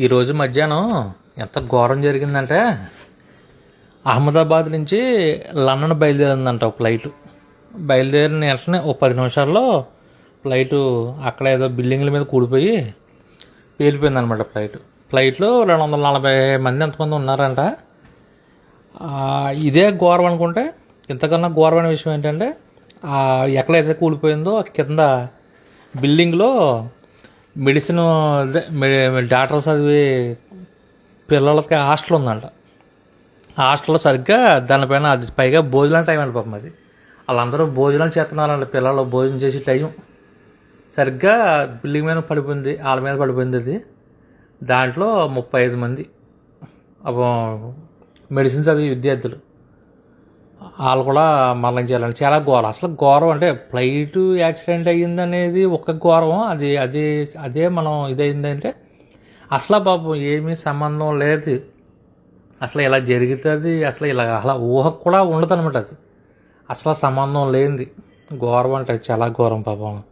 ఈరోజు మధ్యాహ్నం ఎంత ఘోరం జరిగిందంటే అహ్మదాబాద్ నుంచి లండన్ బయలుదేరిందంట ఒక ఫ్లైట్. బయలుదేరిన వెంటనే ఒక పది నిమిషాల్లో ఫ్లైటు అక్కడ ఏదో బిల్డింగ్ల మీద కూడిపోయి పేలిపోయింది అనమాట ఫ్లైట్. ఫ్లైట్లో రెండు వందల నలభై మంది ఎంతమంది ఉన్నారంట. ఇదే ఘోరం అనుకుంటే ఇంతకన్నా ఘోరమైన విషయం ఏంటంటే ఎక్కడైతే కూలిపోయిందో కింద బిల్డింగ్లో మెడిసిన్ డాక్టర్ చదివి పిల్లలకి హాస్టల్ ఉందంట. హాస్టల్లో సరిగ్గా దానిపైన అది పైగా భోజనం టైం అండి పాపం అది. వాళ్ళందరూ భోజనం చేస్తున్నారంట పిల్లలు భోజనం చేసే టైం. సరిగ్గా బిల్డింగ్ మీద పడిపోయింది వాళ్ళ మీద పడిపోయింది అది. దాంట్లో ముప్పై ఐదు మంది. మెడిసిన్ చదివే విద్యార్థులు. వాళ్ళు కూడా మరణించాలని చాలా ఘోరం అసలు ఘోరం అంటే ఫ్లైట్ యాక్సిడెంట్ అయ్యింది అనేది ఒక ఘోరం అది అది అదే మనం ఇదైందంటే అసలు పాపం ఏమీ సంబంధం లేదు. అసలు ఇలా జరుగుతుంది అసలు ఇలా అలా ఊహకు కూడా ఉండదు అనమాట అది. అసలు సంబంధం లేనిది. ఘోరం అంటే చాలా ఘోరం పాపం.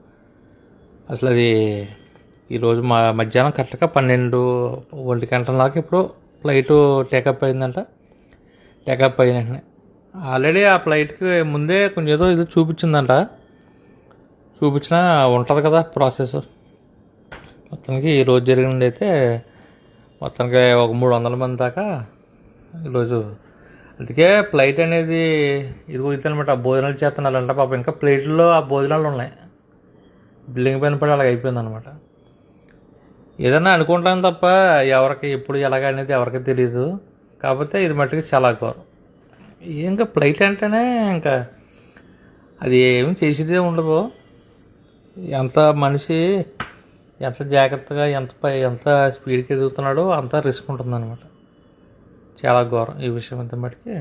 అసలు అది ఈరోజు మా మధ్యాహ్నం కరెక్ట్గా పన్నెండు ఒంటి గంటలకి ఇప్పుడు ఫ్లైట్ టేకప్ అయిందంట. టేకప్ అయిన వెంటనే ఆల్రెడీ ఆ ఫ్లైట్కి ముందే కొంచెం ఏదో ఇది చూపించిందంట. చూపించినా ఉంటుంది కదా ప్రాసెస్. మొత్తానికి ఈరోజు జరిగింది అయితే మొత్తానికి ఒక మూడు వందల మంది దాకా ఈరోజు అందుకే ఫ్లైట్ అనేది ఇదిగో ఇది అనమాట భోజనాలు చేస్తున్నారంట పాప. ఇంకా ప్లేట్లో ఆ భోజనాలు ఉన్నాయి. బిల్డింగ్ పైన పడి అలాగ అయిపోయింది అనమాట ఏదన్నా అనుకుంటాను తప్ప ఎవరికి ఎప్పుడు ఎలాగ అనేది ఎవరికి తెలియదు కాకపోతే ఇది మట్టుకు చాలా కోరు ఇంకా ఫ్లైట్ అంటేనే ఇంకా అది ఏమి చేసేదే ఉండదు. ఎంత మనిషి ఎంత జాగ్రత్తగా ఎంత పై ఎంత స్పీడ్కి ఎదుగుతున్నాడో అంత రిస్క్ ఉంటుందన్నమాట. చాలా ఘోరం ఈ విషయం అంత మటుకి.